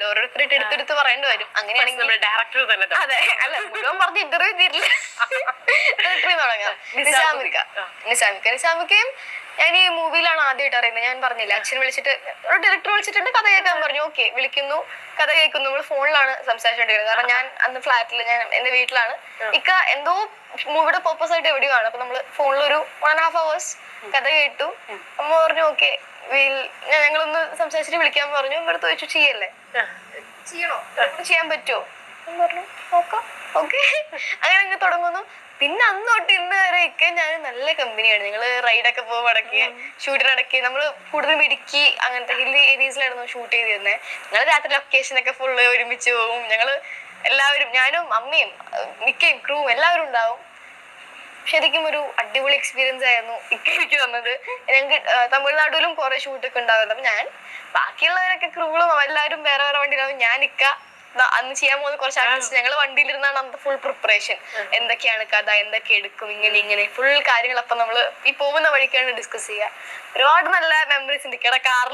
പറയാലോ ഓരോരുത്തരായിട്ട് എടുത്തെടുത്ത് പറയേണ്ടി വരും. അങ്ങനെയാണെങ്കിൽ ഡയറക്ടർ തന്നെ അതെ അല്ല മുഴുവൻ പറഞ്ഞ് ഇന്റർവ്യൂ തീരില്ല ഡയറക്ടറിൽ തുടങ്ങാം. നിസാമിക്ക നിസാമിക്ക നിസാമിക്കയും ഞാൻ ഈ മൂവിയിലാണ് ആദ്യമായിട്ട് അറിയുന്നത്. ഞാൻ പറഞ്ഞില്ല അച്ഛൻ വിളിച്ചിട്ട് ഒരു ഡയറക്ടർ വിളിച്ചിട്ടുണ്ട് കഥ കേൾക്കാൻ പറഞ്ഞു. ഓക്കെ വിളിക്കുന്നു. കഥ കേൾക്കുന്നു. നമ്മൾ ഫോണിലാണ് സംസാരിച്ചുകൊണ്ടിരിക്കുന്നത് കാരണം ഞാൻ അന്ന് ഫ്ലാറ്റിൽ ഞാൻ എന്റെ വീട്ടിലാണ്. ഇക്ക എന്തോ മൂവിയുടെ പർപ്പസ് ആയിട്ട് എവിടെയാണ് അപ്പൊ നമ്മൾ ഫോണിൽ ഒരു വൺ ആൻഡ് ഹാഫ് അവേഴ്സ് കഥ കേട്ടു. അമ്മ പറഞ്ഞു ഓക്കെ ഞങ്ങളൊന്ന് സംസാരിച്ചിട്ട് വിളിക്കാൻ പറഞ്ഞു. ഇവിടുത്തെ ചോദിച്ചു ചെയ്യല്ലേ? ചെയ്യണോ? ചെയ്യാൻ പറ്റുമോ? ഞാൻ പറഞ്ഞു നോക്കാം. ഓക്കെ. അങ്ങനെ അങ്ങ് തുടങ്ങുന്നു. പിന്നെ അന്ന് തൊട്ട് ഇന്ന് വരെ ഒക്കെ ഞാൻ നല്ല കമ്പനിയാണ്. ഞങ്ങൾ റൈഡൊക്കെ പോകും അടക്കി ഷൂട്ടിന് അടക്കി നമ്മൾ കൂടുതലും ഇടുക്കി അങ്ങനത്തെ ഹില്ലി ഏരിയസിലായിരുന്നു ഷൂട്ട് ചെയ്തിരുന്നത് ഞങ്ങൾ രാത്രി ലൊക്കേഷനൊക്കെ ഫുള്ള് ഒരുമിച്ച് പോകും ഞങ്ങൾ എല്ലാവരും ഞാനും അമ്മയും മിക്കയും ക്രൂവും എല്ലാവരും ഉണ്ടാവും. ശരിക്കും ഒരു അടിപൊളി എക്സ്പീരിയൻസ് ആയിരുന്നു ഇക്ക വന്നത് ഞങ്ങൾക്ക് തമിഴ്നാട്ടിലും കുറെ ഷൂട്ടൊക്കെ ഉണ്ടായിരുന്നു. അപ്പൊ ഞാൻ ബാക്കിയുള്ളവരൊക്കെ ക്രൂളും എല്ലാവരും വേറെ വേറെ വണ്ടിയിലാവും ഞാൻ ഇക്ക അന്ന് ചെയ്യാൻ പോകുന്ന കുറച്ച് ആർട്ടിസ്റ്റ് ഞങ്ങൾ വണ്ടിയിലിരുന്നാണ് അന്ന് ഫുൾ പ്രിപ്പറേഷൻ എന്തൊക്കെയാണ് കഥ എന്തൊക്കെ എടുക്കും ഇങ്ങനെ ഇങ്ങനെ. ഫുൾ കാര്യങ്ങൾ അപ്പൊ നമ്മൾ ഈ പോകുന്ന വഴിക്കാണ് ഡിസ്കസ് ചെയ്യുക ഒരുപാട് നല്ല മെമ്മറീസ് ഉണ്ട്. കേട്ടോ കാറിൽ